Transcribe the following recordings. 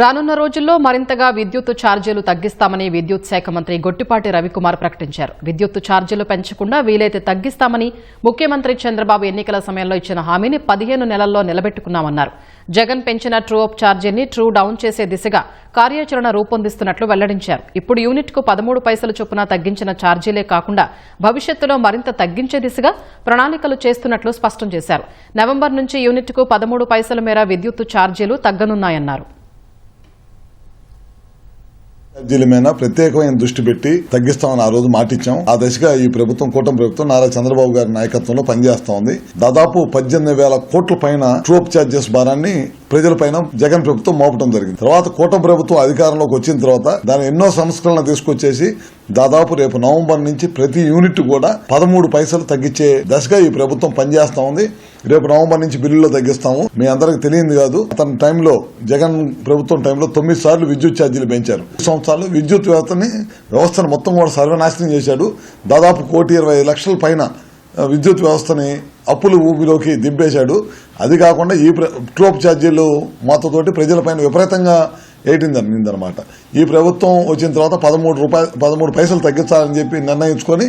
రానున్న రోజుల్లో మరింతగా విద్యుత్ ఛార్జీలు తగ్గిస్తామని విద్యుత్ శాఖ మంత్రి గొట్టిపాటి రవికుమార్ ప్రకటించారు. విద్యుత్ ఛార్జీలు పెంచకుండా వీలైతే తగ్గిస్తామని ముఖ్యమంత్రి చంద్రబాబు ఎన్నికల సమయంలో ఇచ్చిన హామీని పదిహేను నెలల్లో నిలబెట్టుకున్నామన్నారు. జగన్ పెంచిన ట్రూ అప్ ఛార్జీని ట్రూ డౌన్ చేసే దిశగా కార్యాచరణ రూపొందిస్తున్నట్లు వెల్లడించారు. ఇప్పుడు యూనిట్కు పదమూడు పైసలు చొప్పున తగ్గించిన ఛార్జీలే కాకుండా భవిష్యత్తులో మరింత తగ్గించే దిశగా ప్రణాళికలు చేస్తున్నట్లు స్పష్టం చేశారు. నవంబర్ నుంచి యూనిట్కు పదమూడు పైసల మేర విద్యుత్ ఛార్జీలు తగ్గనున్నాయన్నారు. ఛార్జీల మీద ప్రత్యేకమైన దృష్టి పెట్టి తగ్గిస్తామని ఆ రోజు మాటిచ్చాం. ఆ దశగా ఈ ప్రభుత్వం కూటమి ప్రభుత్వం నారా చంద్రబాబు గారి నాయకత్వంలో పనిచేస్తా ఉంది. దాదాపు పద్దెనిమిది వేల కోట్ల పైన ట్రోప్ ఛార్జెస్ భారాన్ని ప్రజలపైన జగన్ ప్రభుత్వం మోపడం జరిగింది. తర్వాత కూటమి ప్రభుత్వం అధికారంలోకి వచ్చిన తర్వాత దాని ఎన్నో సంస్కరణలు తీసుకొచ్చేసి దాదాపు రేపు నవంబర్ నుంచి ప్రతి యూనిట్ కూడా పదమూడు పైసలు తగ్గించే దశగా ఈ ప్రభుత్వం పనిచేస్తా ఉంది. రేపు నవంబర్ నుంచి బిల్లులో తగ్గిస్తాము. మీ అందరికి తెలియదు కాదు. అతని టైంలో జగన్ ప్రభుత్వం టైంలో తొమ్మిది సార్లు విద్యుత్ ఛార్జీలు పెంచారు. సంవత్సరాలు విద్యుత్ వ్యవస్థని వ్యవస్థను మొత్తం కూడా సర్వనాశనం చేశాడు. దాదాపు కోటి ఇరవై లక్షల పైన విద్యుత్ వ్యవస్థని అప్పులు ఊపిలోకి దింపేశాడు. అది కాకుండా ఈ ట్రోప్ ఛార్జీలు మొత్తతోటి ప్రజలపైన విపరీతంగా ఏటిందనమాట ఈ ప్రభుత్వం వచ్చిన తర్వాత పదమూడు రూపాయలు పదమూడు పైసలు తగ్గించాలని చెప్పి నిర్ణయించుకొని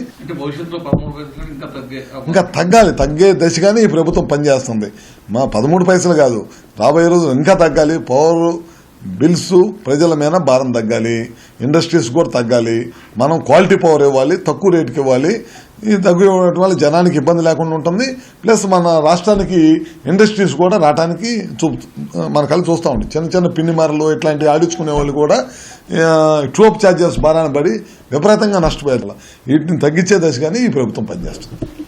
ఇంకా తగ్గాలి తగ్గే దశగానే ఈ ప్రభుత్వం పనిచేస్తుంది. మా పదమూడు పైసలు కాదు రాబోయే రోజులు ఇంకా తగ్గాలి పవర్ బిల్స్ ప్రజల మీద భారం తగ్గాలి ఇండస్ట్రీస్ కూడా తగ్గాలి మనం క్వాలిటీ పవర్ ఇవ్వాలి తక్కువ రేటుకి ఇవ్వాలి ఈ తక్కువ ఇవ్వడం వల్ల జనానికి ఇబ్బంది లేకుండా ఉంటుంది. ప్లస్ మన రాష్ట్రానికి ఇండస్ట్రీస్ కూడా రావడానికి చూ మన కళ్ళు చూస్తూ ఉంటాం చిన్న చిన్న పిన్నిమారలు ఇట్లాంటివి ఆడించుకునే వాళ్ళు కూడా ట్రోప్ ఛార్జెస్ భారాన్ని పడి విపరీతంగా నష్టపోయారు. వీటిని తగ్గించే దశ కానీ ఈ ప్రభుత్వం పనిచేస్తుంది.